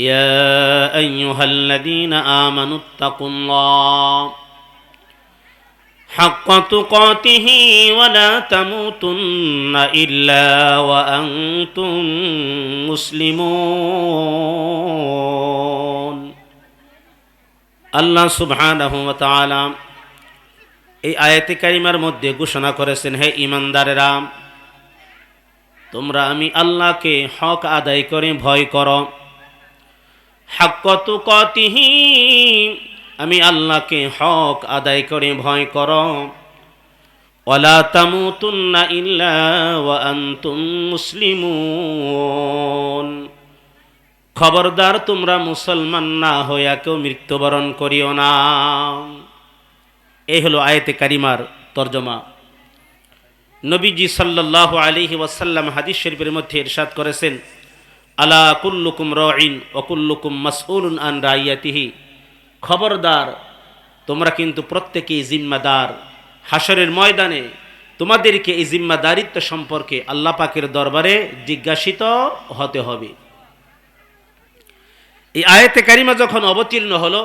يا ايها الذين امنوا اتقوا الله حق تقاته ولا تموتن الا وانتم مسلمون আল্লাহ সুবহানাহু ওয়া তাআলা এই আয়াতে কারিমার মধ্যে ঘোষণা করেছেন হে ইমানদারেরা তোমরা আমি আল্লাহকে হক আদায় করে ভয় করো আমি আল্লাহকে হক আদায় করে ভয় করো। ওলা তামুতুন্না ইল্লা ওয়া খবরদার তোমরা মুসলমান না হইয়া কেউ মৃত্যুবরণ করিও না। এই হলো আয়তে কারিমার তর্জমা। নবীজি সাল্লাহ আলিহি ওয়াসাল্লাম হাদিস শরীফের মধ্যে ইরশাদ করেছেন আলা কুল্লুকুম রইন ওকুল্লুকুম মাসউলুন আন রাইয়াতিহি। খবরদার, তোমরা কিন্তু প্রত্যেকেই জিম্মাদার। হাসরের ময়দানে তোমাদেরকে এই জিম্মাদারিত্ব সম্পর্কে আল্লাহ পাকের দরবারে জিজ্ঞাসিত হতে হবে। এই আয়তে কারিমা যখন অবতীর্ণ হলো,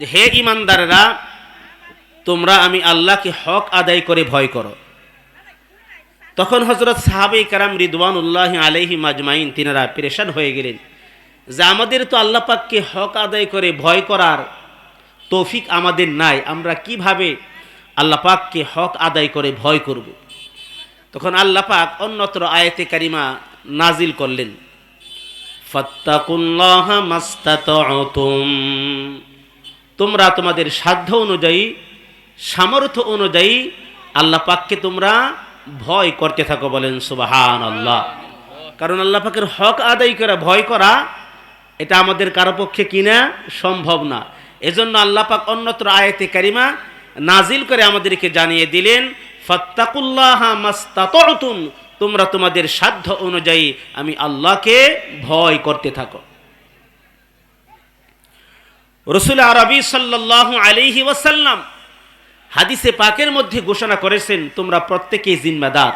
যে হে ইমানদারেরা, তোমরা আমি আল্লাহকে হক আদায় করে ভয় করো। তখন হজরত সাহাবে কারাম রিদওয়ান উল্লাহ আলহি মাজমাইন তিনারা পেরেশান হয়ে গেলেন যে আমাদের তো আল্লাহ পাককে হক আদায় করে ভয় করার তৌফিক আমাদের নাই, আমরা কীভাবে আল্লাহ পাককে হক আদায় করে ভয় করব? তখন আল্লাহ পাক অন্যত্র আয়তে কারিমা নাজিল করলেন তোমরা তোমাদের সাধ্য অনুযায়ী, সামর্থ্য অনুযায়ী আল্লাহ পাককে তোমরা ভয় করতে থাকো বলেন সুবাহান আল্লাহ কারণ আল্লাহ পাকের হক আদায় করা ভয় করা, এটা আমাদের কারও পক্ষে কিনা সম্ভব না। এজন্য আল্লাহ পাক অন্যত্র আয়তে কারিমা নাজিল করে আমাদেরকে জানিয়ে দিলেন, ফত্তাকুল্লাহ মাস্তাতুম তোমরা তোমাদের সাধ্য অনুযায়ী আমি আল্লাহকে ভয় করতে থাকো। রসুল আরবি সাল্লাহ আলিহি ওয়াসাল্লাম হাদিসে পাকের মধ্যে ঘোষণা করেছেন, তোমরা প্রত্যেকেই জিম্মাদার।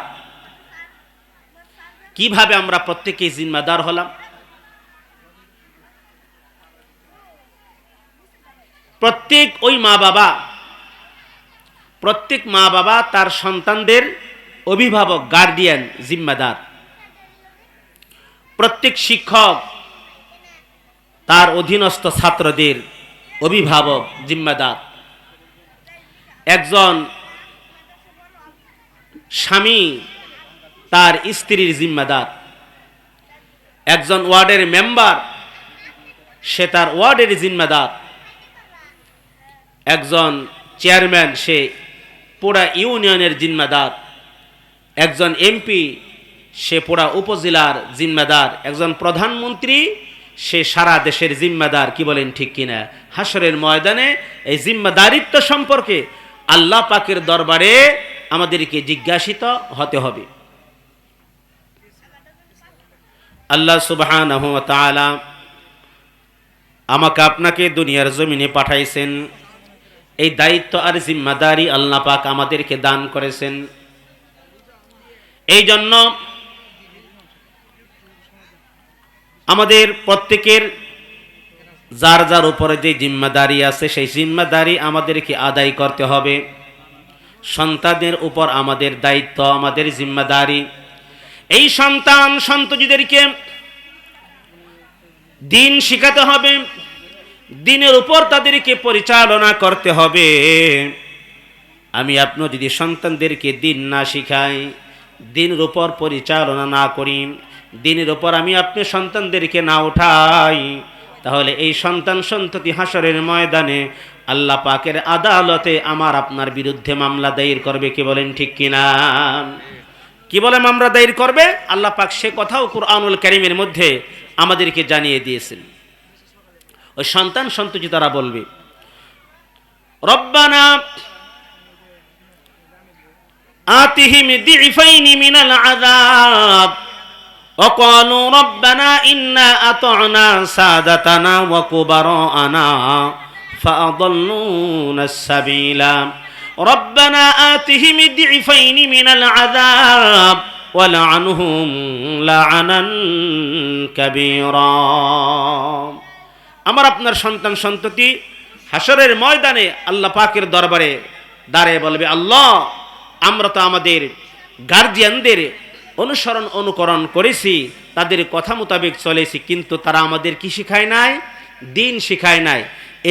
কীভাবে আমরা প্রত্যেকেই জিম্মাদার হলাম? প্রত্যেক ওই মা বাবা, প্রত্যেক মা বাবা তার সন্তানদের অভিভাবক গার্ডিয়ান জিম্মাদার। প্রত্যেক শিক্ষক তার অধীনস্থ ছাত্রদের অভিভাবক, জিম্মাদার। একজন স্বামী তার স্ত্রীর জিম্মাদার। একজন ওয়ার্ডের মেম্বার, সে তার ওয়ার্ডের জিম্মাদার। একজন চেয়ারম্যান, সে পুরা ইউনিয়নের জিম্মাদার। একজন এমপি, সে পুরা উপজেলার জিম্মাদার। একজন প্রধানমন্ত্রী, সে সারা দেশের জিম্মাদার, কি বলেন ঠিক কিনা? হাসরের ময়দানে এই জিম্মাদারিত্ব সম্পর্কে আল্লাহ পাকের দরবারে আমাদেরকে জিজ্ঞাসিত হতে হবে। আল্লাহ সুবাহ আমাকে আপনাকে দুনিয়ার জমিনে পাঠাইছেন। এই দায়িত্ব আর জিম্মাদারি আল্লাহ পাক আমাদেরকে দান করেছেন। এই জন্য আমাদের প্রত্যেকের যার যার উপরে যে জিম্মাদারি আছে, সেই জিম্মাদারি আমাদেরকে আদায় করতে হবে। সন্তানের উপর আমাদের দায়িত্ব, আমাদের জিম্মাদারি। এই সন্তান সন্ততিদেরকে দিন শিখাতে হবে, দিনের উপর তাদেরকে পরিচালনা করতে হবে। আমি আপনি যদি সন্তানদেরকে দিন না শিখাই, দিনের উপর পরিচালনা না করি, দিনের উপর আমি আপনি সন্তানদেরকে না উঠাই তাহলে এই সন্তান সন্ততি হাসরের ময়দানে আল্লাহ পাকের আদালতে আমার আপনার বিরুদ্ধে মামলা দায়ের করবে, কি বলেন ঠিক কিনা? কি বলে মামলা দায়ের করবে? আল্লাহ পাক সে কথাও কুরআনুল করিমের মধ্যে আমাদেরকে জানিয়ে দিয়েছেন। ওই সন্তান সন্ততি তারা বলবে, রব্বানা আতিহিম দিফাইনি মিনাল আযাব। وقالوا ربنا إنا أطعنا سادتنا وكبراءنا فأضلونا السبيل ربنا آتهم الضعفين من العذاب ولعنهم لعنا كبيرا আমার আপনার সন্তান সন্ততি হাসরের ময়দানে আল্লাহ পাকের দরবারে দাঁড়িয়ে বলবে আল্লাহ আমরা তো আমাদের গার্জিয়ানদের অনুসরণ, অনুকরণ করেছি, তাদের কথা মোতাবেক চলেছি, কিন্তু তারা আমাদের কি শিখায় নাই? দিন শিখায় নাই,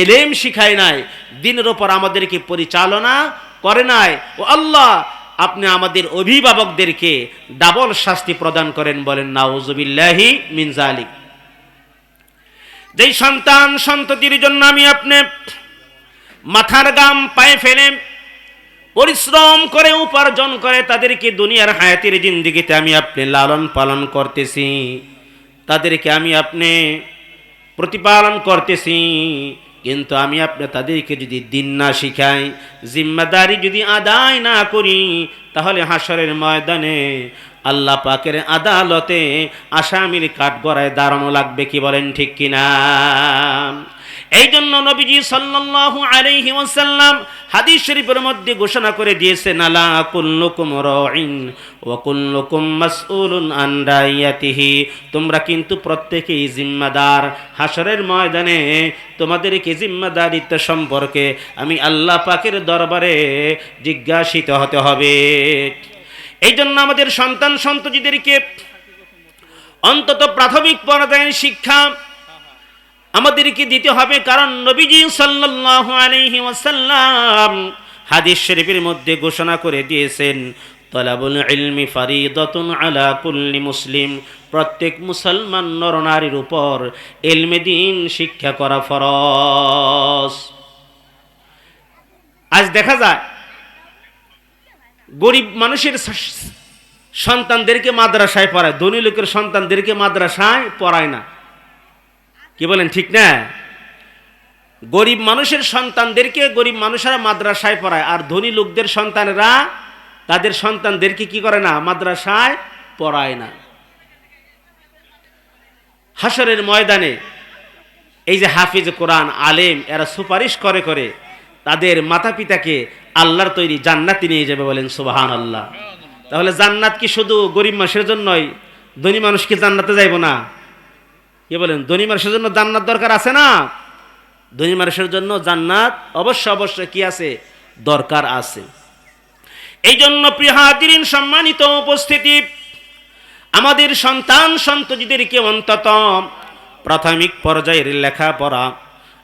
এলেম শিখায় নাই, দিনের ওপর আমাদেরকে পরিচালনা করে নাই। ও আল্লাহ, আপনি আমাদের অভিভাবকদেরকে ডাবল শাস্তি প্রদান করেন বলেন, নাউজুবিল্লাহি মিনজালিক যেই সন্তান, সন্ততির জন্য আমি আপনি মাথার গাম পায়ে ফেলে পরিশ্রম করে, উপার্জন করে তাদেরকে দুনিয়ার হায়াতের জিন্দিগিতে আমি আপনি লালন পালন করতেছি। তাদেরকে আমি আপনি প্রতিপালন করতেছি। কিন্তু আমি আপনি তাদেরকে যদি দিন না শিখাই, জিম্মাদারি যদি আদায় না করি, তাহলে হাসরের ময়দানে আল্লাহ পাকের আদালতে আসামির কাঠগড়ায় দাঁড়ানো লাগবে কি বলেন ঠিক কিনা? এই জন্য নবীজি সাল্লাল্লাহু আলাইহি ওয়াসাল্লাম হাদিস শরীফের মধ্যে ঘোষণা করে দিয়েছেন আলা কুল্লুকুম রাইন ওয়া কুল্লুকুম মাসউলুন আন রাইয়াতিহি। তোমরা কিন্তু প্রত্যেকেই জিম্মাদার। হাসরের ময়দানে তোমাদেরকে জিম্মাদারিত্ব সম্পর্কে আমি আল্লাহ পাকের দরবারে জিজ্ঞাসিত হতে হবে। এই জন্য আমাদের সন্তান সন্ততিদেরকে অন্তত প্রাথমিক পর্যায়ের শিক্ষা আমাদেরকে দিতে হবে, কারণ নবীজি সাল্লাল্লাহু হাদিস শরীফের মধ্যে ঘোষণা করে দিয়েছেন, তলাবুল ইলমি ফারিদাতুন আলা কুল্লি মুসলিম। প্রত্যেক মুসলমান নরনারীর উপর ইলমে দিন শিক্ষা করা ফরজ। আজ দেখা যায়, গরিব মানুষের সন্তানদেরকে মাদ্রাসায় পড়ায়, ধনী লোকের সন্তানদেরকে মাদ্রাসায় পড়ায় না। কি বলেন, ঠিক না? গরিব মানুষের সন্তানদেরকে গরিব মানুষেরা মাদ্রাসায় পড়ায়, আর ধনী লোকদের সন্তানেরা তাদের সন্তানদেরকে কি করে না, মাদ্রাসায় পড়ায় না। হাসরের ময়দানে এই যে হাফিজ কোরআন আলেম, এরা সুপারিশ করে করে তাদের মাতা পিতাকে আল্লাহর তৈরি জান্নাতি নিয়ে যাবে বলেন সুবাহান আল্লাহ তাহলে জান্নাত কি শুধু গরিব মানুষের জন্যই? ধনী মানুষ কি জান্নাতে যাইব না? কি বলেন, ধনী মানুষের জন্য জান্নাত দরকার আছে না? ধনী মানুষের জন্য জান্নাত অবশ্য অবশ্যই কি আছে? দরকার আছে। এই জন্য প্রিয় হাজিরিন, সম্মানিত উপস্থিতি, আমাদের সন্তান সন্ততিদেরকে অন্তত প্রাথমিক পর্যায়ের লেখাপড়া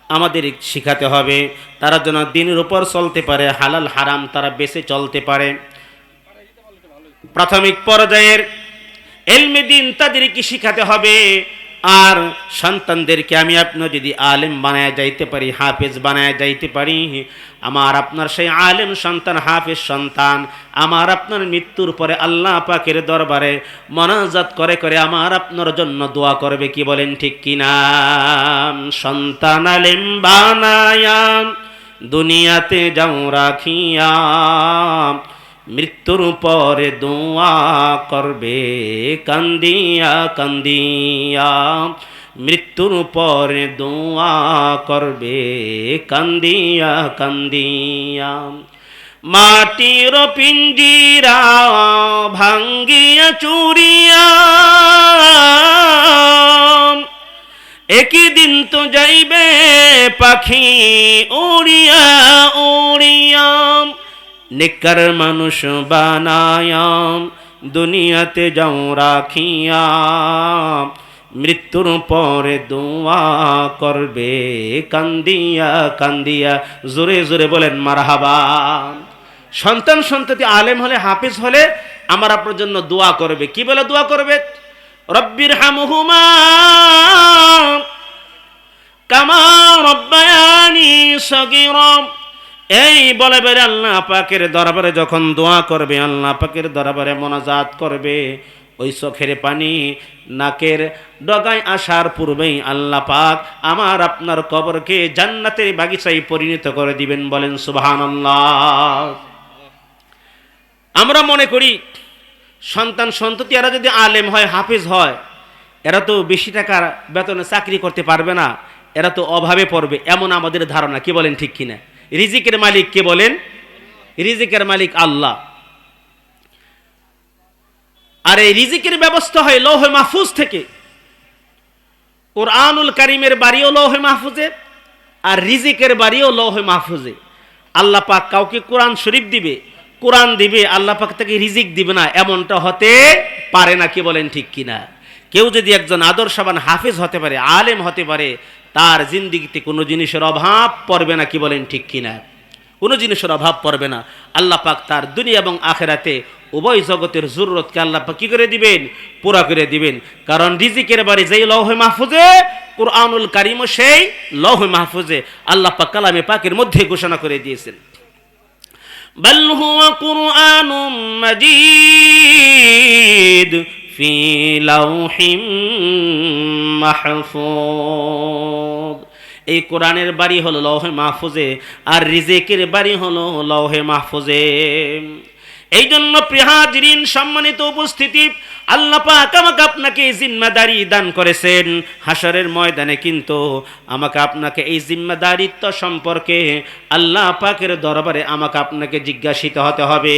আমাদের শিখাতে হবে। তারা যেন দিনের উপর চলতে পারে, হালাল, হারাম তারা বেঁচে চলতে পারে। প্রাথমিক পর্যায়ের এলমে দিন তাদেরকে শিখাতে হবে। আর সন্তানদেরকে আমি আপনার যদি আলেম বানায় যাইতে পারি, হাফেজ বানায় যাইতে পারি, আমার আপনার সেই আলেম সন্তান, হাফেজ সন্তান, আমার আপনার মৃত্যুর পরে আল্লাহ পাকের দরবারে মনাজাত করে করে আমার আপনার জন্য দোয়া করবে কি বলেন ঠিক কিনা সন্তান আলেম বানায়া দুনিয়াতে যাও রাখিয়া মৃত্যুর পরে দোয়া করবে, কান্দিয়া কান্দিয়া। মৃত্যুর পরে দোয়া করবে, কান্দিয়া কান্দিয়া। মাটির পিঞ্জিরা ভাঙ্গিয়া চুরিয়া, একই দিন তো যাইবে পাখি উড়িয়া উড়িয়া। নিকার মানুষ বানায়াম, দুনিয়াতে যাও রাখিয়া মৃত্যুর পরে দোয়া করবে, কান্দিয়া কান্দিয়া জোরে জোরে বলেন, মারহাবা। সন্তান সন্ততি আলেম হলে, হাফিজ হলে, আমার আপনার জন্য দোয়া করবে। কি বলে দোয়া করবে? রব্বির হামহুমা কামা রব্বায়ানি সগীরম এই বলে বেড়ে আল্লাহ পাকের দরবারে যখন দোয়া করবে, আল্লাহ পাকের দরবারে মনাজাত করবে, ওই চোখের পানি নাকের ডগায় আসার পূর্বেই আল্লাহ পাক আমার আপনার কবরকে জান্নাতের বাগিচায় পরিণত করে দিবেন বলেন সুবাহান আমরা মনে করি, সন্তান সন্ততি এরা যদি আলেম হয়, হাফিজ হয়, এরা তো বেশি টাকার বেতনে চাকরি করতে পারবে না, এরা তো অভাবে পড়বে, এমন আমাদের ধারণা, কি বলেন ঠিক কিনা? রিজিকের মালিক কে বলেন? রিজিকের মালিক আল্লাহ। আর এই রিজিকের ব্যবস্থা হয় লৌহ মাহফুজ থেকে। কোরআনুল কারিমের বাড়িও লৌহে মাহফুজে আর রিজিকের বাড়িও লৌহে মাহফুজে। আল্লাহ পাক কাউকে কোরআন শরীফ দিবে, কোরআন দিবে, আল্লাহ পাক তাকে রিজিক দিবে না, এমনটা হতে পারে না, কি বলেন ঠিক কিনা? কেউ যদি একজন আদর্শবান হাফেজ হতে পারে, আলেম হতে পারে তার জিন্দিগিতে কোনো জিনিসের অভাব পড়বে না কি বলেন ঠিক কিনা কোনো জিনিসের অভাব পড়বে না আল্লাহ পাক তার দুনিয়া এবং আখেরাতে উভয় জগতের জরুরতকে আল্লাহ পাক কি করে দিবেন পুরা করে দিবেন কারণ রিজিকের বাড়ি যেই লৌহে মাহফুজে কোরআনুল কারিমও সেই লৌহে মাহফুজে আল্লাহ পাক কালামে পাকের মধ্যে ঘোষণা করে দিয়েছেন بل هو قرآن مجيد في لوح محفوظ এই কোরআনের বাড়ি হলো লৌহে মাহফুজে আর রিজেকের বাড়ি হলো লৌহে মাহফুজে এই জন্য প্রিহাজরিন সম্মানিত উপস্থিতি আল্লাহ পাক আমাকে আপনাকে এই জিম্মাদারি দান করেছেন হাসরের ময়দানে কিন্তু আমাকে আপনাকে এই জিম্মাদারিত্ব সম্পর্কে আল্লাহ পাকের দরবারে আমাকে আপনাকে জিজ্ঞাসিত হতে হবে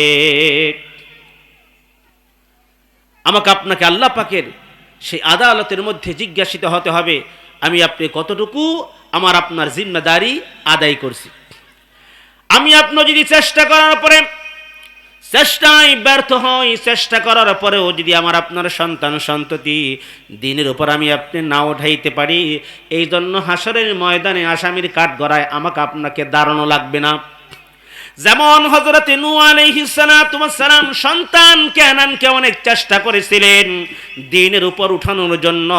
আমাকে আপনাকে আল্লাহ পাকের সেই আদালতের মধ্যে জিজ্ঞাসিত হতে হবে, আমি আপনি কতটুকু আমার আপনার জিম্মাদারি আদায় করছি? আমি আপনি যদি চেষ্টা করার পরে, চেষ্টায় ব্যর্থ হই, চেষ্টা করার পরেও যদি আমার আপনার সন্তান সন্ততি দিনের উপর আমি আপনি না উঠাইতে পারি এই জন্য হাসরের ময়দানে আসামির কাঠ গড়ায় আমাকে আপনাকে দাঁড়ানো লাগবে না। যেমন হজরত সালাম সন্তান কেনানকে অনেক চেষ্টা করেছিলেন দিনের উপর উঠানোর জন্য।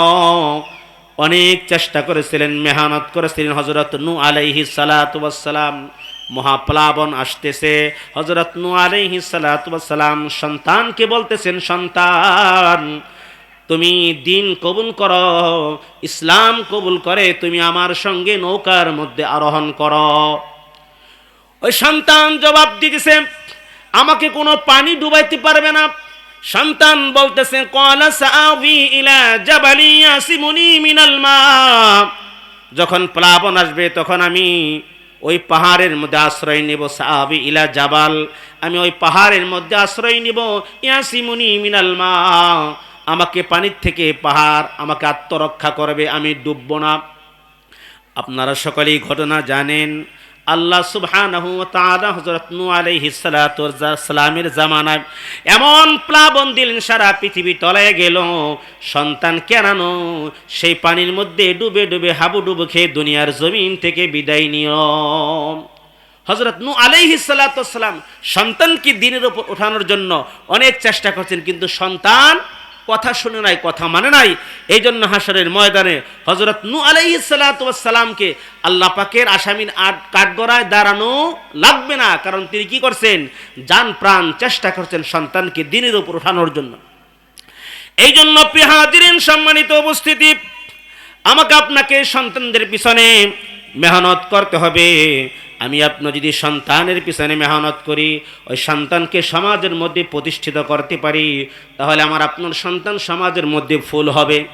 অনেক চেষ্টা করেছিলেন, মেহনত করেছিলেন। হজরত নু আলাইহি সালাম মহাপ্লাবন আসতেছে। হজরত নু আলাইহি সালাম সন্তানকে বলতেছেন, সন্তান, তুমি দিন কবুল করো, ইসলাম কবুল করে তুমি আমার সঙ্গে নৌকার মধ্যে আরোহণ করো। ওই সন্তান জবাব দিতেছে, আমাকে কোনো পানি ডুবাইতে পারবে না। সন্তান বলতেছে, কলা ইলা মা। যখন প্লাবন আসবে, তখন আমি ওই পাহাড়ের মধ্যে আশ্রয় নেব সাহাবি ইলা জাবাল, আমি ওই পাহাড়ের মধ্যে আশ্রয় নিব, ইয়াসিমুনি মিনাল মা। আমাকে পানির থেকে পাহাড় আমাকে আত্মরক্ষা করবে, আমি ডুববো না। আপনারা সকলেই ঘটনা জানেন আল্লাহ সুবহানাহু সালামের জামানায় এমন প্লাবন দিলেন, সারা পৃথিবী তলায় গেল। সন্তান কেনানো সেই পানির মধ্যে ডুবে ডুবে হাবু ডুবু খেয়ে দুনিয়ার জমিন থেকে বিদায় নিয় হজরত নু আলাইহিস সালাম সন্তানকে দিনের উপর ওঠানোর জন্য অনেক চেষ্টা করছেন, কিন্তু সন্তান কথা শুনে নাই, কথা মানে নাই। এই জন্য হাসরের ময়দানে হজরত নু আলাইসালামকে আল্লাহ পাকের আসামিন আট কাঠগড়ায় দাঁড়ানো লাগবে না, কারণ তিনি কি করছেন? যান প্রাণ চেষ্টা করছেন সন্তানকে দিনের উপর উঠানোর জন্য। এই জন্য প্রিহাদিন সম্মানিত উপস্থিতি, আমাকে আপনাকে সন্তানদের পিছনে মেহনত করতে হবে। আমি আপনার যদি সন্তানের পিছনে মেহনত করি, ওই সন্তানকে সমাজের মধ্যে প্রতিষ্ঠিত করতে পারি, তাহলে আমার আপনার সন্তান সমাজের মধ্যে ফুল হবে।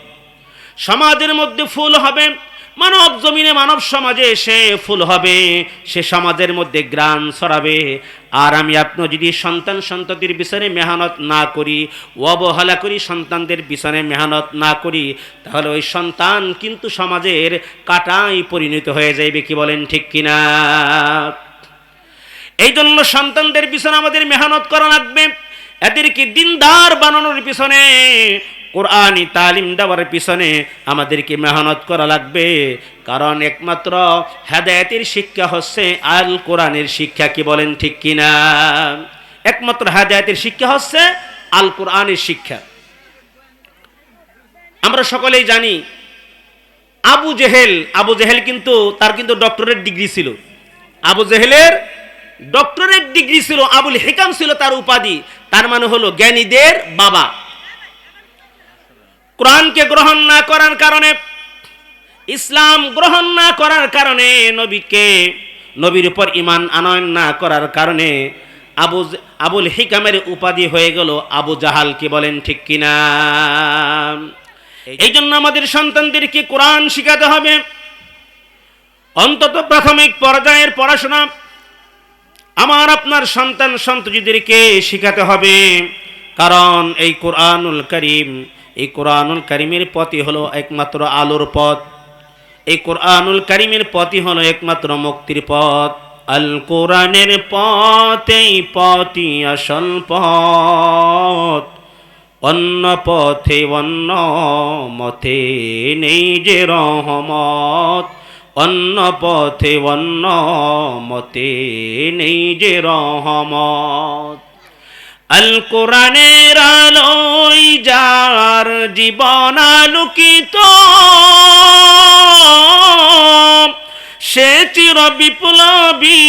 সমাজের মধ্যে ফুল হবে। মানব জমিনে মানব সমাজে সে ফুল হবে, সে সমাজের মধ্যে গ্রাম ছড়াবে। আর আমি আপনার যদি সন্তান সন্ততির পিছনে মেহনত না করি, অবহেলা করি, সন্তানদের পিছনে মেহনত না করি, তাহলে ওই সন্তান কিন্তু সমাজের কাটাই পরিণত হয়ে যাইবে, কি বলেন ঠিক কিনা? এই জন্য সন্তানদের পিছনে আমাদের মেহনত করা লাগবে। এদেরকে দিনদার বানানোর পিছনে কোরআনই তালিম দেওয়ার পিছনে আমাদেরকে মেহনত করা লাগবে। কারণ একমাত্র হেদায়তের শিক্ষা হচ্ছে আল কোরআনের শিক্ষা, কি বলেন ঠিক কিনা? একমাত্র হেদায়তের শিক্ষা হচ্ছে আল কোরআনের শিক্ষা। আমরা সকলেই জানি, আবু জেহেল আবু জেহেল কিন্তু তার কিন্তু ডক্টরেট ডিগ্রি ছিল। আবু জেহেলের ডক্টরেট ডিগ্রি ছিল, আবুল হেকাম ছিল তার উপাধি। তার মানে হলো জ্ঞানীদের বাবা। কোরআনকে গ্রহণ না করার কারণে ইসলাম গ্রহণ না করার কারণে নবীকে নবীর উপর ইমান আনয়ন না করার কারণে আবু আবুল হিকামের উপাধি হয়ে গেল। আবু জাহাল কি বলেন ঠিক কিনা? এই জন্য আমাদের সন্তানদেরকে কোরআন শিখাতে হবে? অন্তত প্রাথমিক পর্যায়ের পড়াশোনা। আমার আপনার সন্তান সন্ততিদেরকে শিখাতে হবে। কারণ এই কোরআনুল করিম এই কোরআনুল করিমের পথই হলো একমাত্র আলোর পথ। এই কোরআনুল করিমের পথই হলো একমাত্র মুক্তির পথ। আল কোরআনের পথ এই পথই আসল পথ। অন্য পথে অন্য মতে নেই যে রহমত। অন্য পথে অন্য মতে নেই যে রহমত। আল কোরআনের আলোয় যার জীবন আলোকিত, সে চির বিপ্লবী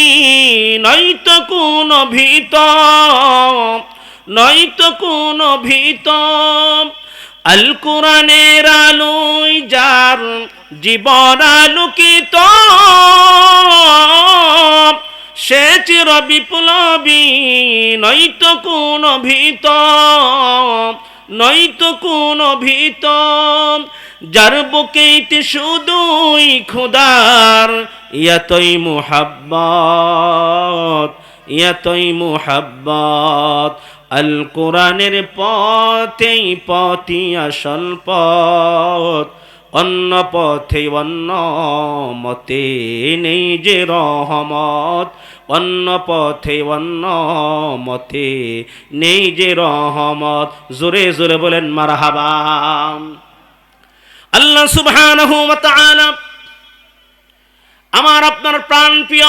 নয়তো কোন ভীত, নয়তো কোন ভীত। আল কোরআনের আলোয় যার জীবন আলোকিত সে চির বিপ্লবী, নয়তো কোন ভীত নয়তো কোন ভীত যার বুকেতে শুধুই খুদার, ইয়াতই মুহাব্বত ইয়াতই মুহাব্বত। আল কোরআনের পথেই পথই আসল পথ। অন্য পথে, অন্য মতে নেই যে রহমত। অন্য পথে, অন্য মতে নেই যে রহমত। জোরে জোরে বলেন মারহাবাম আল্লাহ সুবহানাহু ওয়া তাআলা আমার আপনার প্রাণ প্রিয়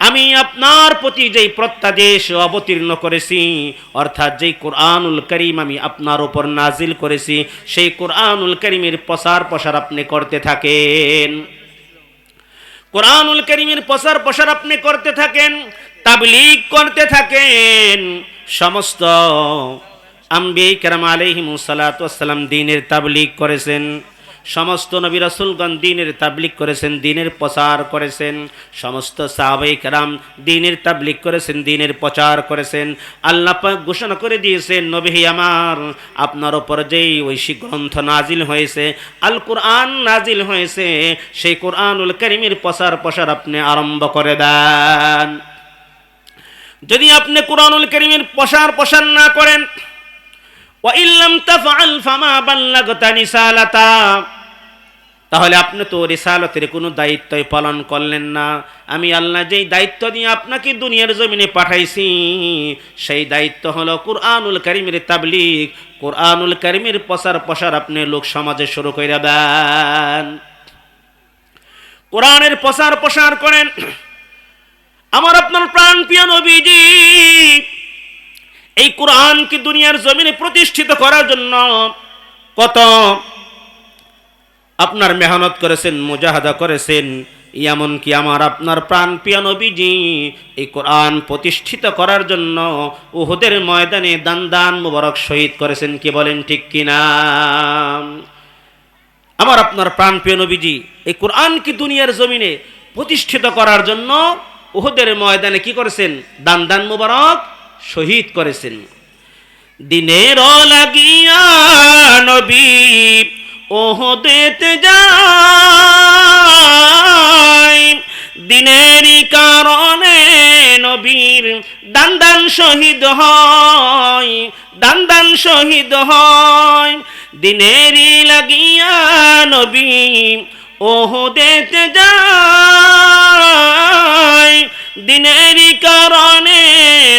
আমি আপনার প্রতি যেই প্রত্যাদেশ অবতীর্ণ করেছি, অর্থাৎ যেই কোরআনুল করিম আমি আপনার উপর নাজিল করেছি, সেই কোরআনুল করিমের প্রসার প্রসার আপনি করতে থাকেন। কোরআনুল করিমের প্রসার প্রসার আপনি করতে থাকেন, তাবলিগ করতে থাকেন, সমস্ত আম্বি কেরাম আলহিম সালাতাম দিনের তাবলিগ করেছেন। সমস্ত নবী রাসুলগণ দিনের তাবলিক করেছেন, দিনের প্রচার করেছেন। সমস্ত সাহাবাই কেরাম দিনের তাবলিক করেছেন, দিনের প্রচার করেছেন। আল্লাহ ঘোষণা করে দিয়েছেন, নবী আমার, আপনার ওপর যেই ঐশী গ্রন্থ নাজিল হয়েছে, আল কোরআন নাজিল হয়েছে, সেই কোরআনুল করিমের প্রচার প্রসার আপনি আরম্ভ করে দেন। যদি আপনি কোরআনুল করিমের প্রসার প্রসার না করেন তাহলে আপনি তো রিসালতের কোনো দায়িত্বই পালন করলেন না। আমি আল্লাহ যেই দায়িত্ব দিয়ে আপনাকে দুনিয়ার জমিনে পাঠাইছি, সেই দায়িত্ব হলো কোরআনুল করিমের তাবলিগ। কোরআনুল করিমের প্রসার প্রসার আপনি লোক সমাজে শুরু করে দেন। কোরআনের প্রসার প্রসার করেন। আমার আপনার প্রাণ প্রিয় নবীজি এই কোরআনকে দুনিয়ার জমিনে প্রতিষ্ঠিত করার জন্য কত আপনার মেহনত করেছেন, মুজাহাদা করেছেন, এমনকি আমার আপনার প্রাণ প্রিয় নবীজি, এই কোরআন প্রতিষ্ঠিত করার জন্য উহুদের ময়দানে দান দান মুবারক শহীদ করেছেন, কি বলেন ঠিক কিনা? আমার আপনার প্রাণ প্রিয় নবীজি, এই কোরআনকে দুনিয়ার জমিনে প্রতিষ্ঠিত করার জন্য উহুদের ময়দানে কি করেছেন? দান দান মুবারক শহীদ করেছেন। দিনের লাগিয়া নবী ওহদেতে যায়। দিনেরই কারণে নবীর দান শহীদ হয়, দান শহীদ হয়। দিনেরই লাগিয়া নবী ওহদেতে যায়। দিনেরই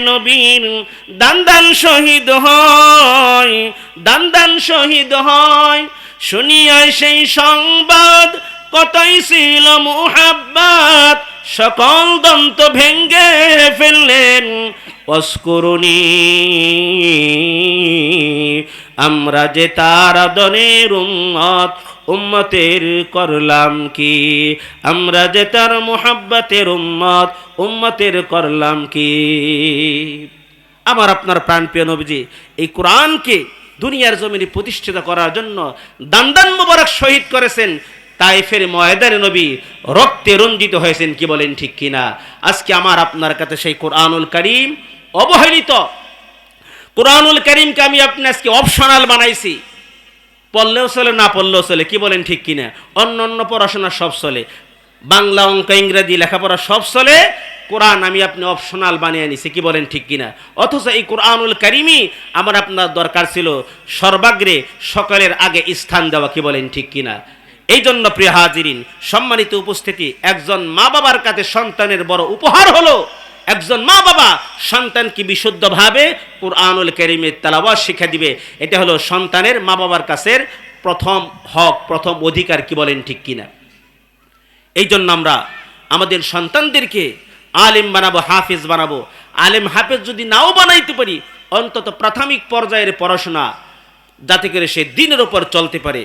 নবীর দান দান শহীদ হয়, দান দান শহীদ হয়। শুনিয়ায় সেই সংবাদ, কতই ছিল মুহাব্বাত সকল দন্ত ভেঙ্গে ফেললেন। অস্করণী, আমরা যে তার আদনের উম্মত, উম্মতের করলাম কি? আমরা যে তার মোহাব্বতের উম্মত, উম্মতের করলাম কি? আমার আপনার প্রাণপ্রিয় নবীজি, এই কোরআনকে দুনিয়ার জমিনে প্রতিষ্ঠিত করার জন্য দান্দান মুবারক শহীদ করেছেন। তাইফের ময়দানে নবী রক্তে রঞ্জিত হয়েছেন কি বলেন ঠিক কিনা? আজকে আমার আপনার কাছে সেই কোরআনুল করিম অবহেলিত। কোরআনুল করিমকে আমি আপনি আজকে অপশনাল বানাইছি। পড়লেও চলে, না পড়লেও চলে, কি বলেন ঠিক কিনা? অন্য অন্য পড়াশোনা সব চলে। বাংলা অঙ্ক, ইংরেজি লেখাপড়া সব চলে। কোরআন আমি আপনি অপশনাল বানিয়ে নিছি, কি বলেন ঠিক কিনা? অথচ এই কোরআনুল কারিমই আমার আপনার দরকার ছিল সর্বাগ্রে সকলের আগে স্থান দেওয়া, কি বলেন ঠিক কিনা? এই জন্য প্রিয় হাজিরিন, সম্মানিত উপস্থিতি, একজন মা বাবার কাছে সন্তানের বড় উপহার হলো, একজন মা বাবা সন্তানকে বিশুদ্ধভাবে কোরআনুল করিমের তালাবাস শিক্ষা দিবে। এটা হলো সন্তানের মা বাবার কাছের প্রথম হক, প্রথম অধিকার কি বলেন ঠিক কিনা? এই জন্য আমরা আমাদের সন্তানদেরকে আলেম বানাবো, হাফিজ বানাবো। আলেম হাফেজ যদি নাও বানাইতে পারি, অন্তত প্রাথমিক পর্যায়ের পড়াশোনা যাতে করে সে দিনের উপর চলতে পারে।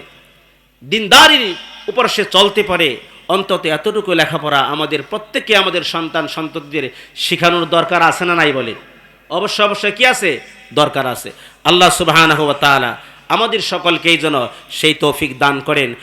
দিনদারির উপর সে চলতে পারে। অন্তত এতটুকু লেখাপড়া আমাদের প্রত্যেকে আমাদের সন্তান, সন্ততিদের শেখানোর দরকার আছে না নাই বলে? অবশ্য অবশ্যই কি আছে? দরকার আছে। আল্লাহ সুবাহ আমাদের সকলকেই যেন সেই তৌফিক দান করেন।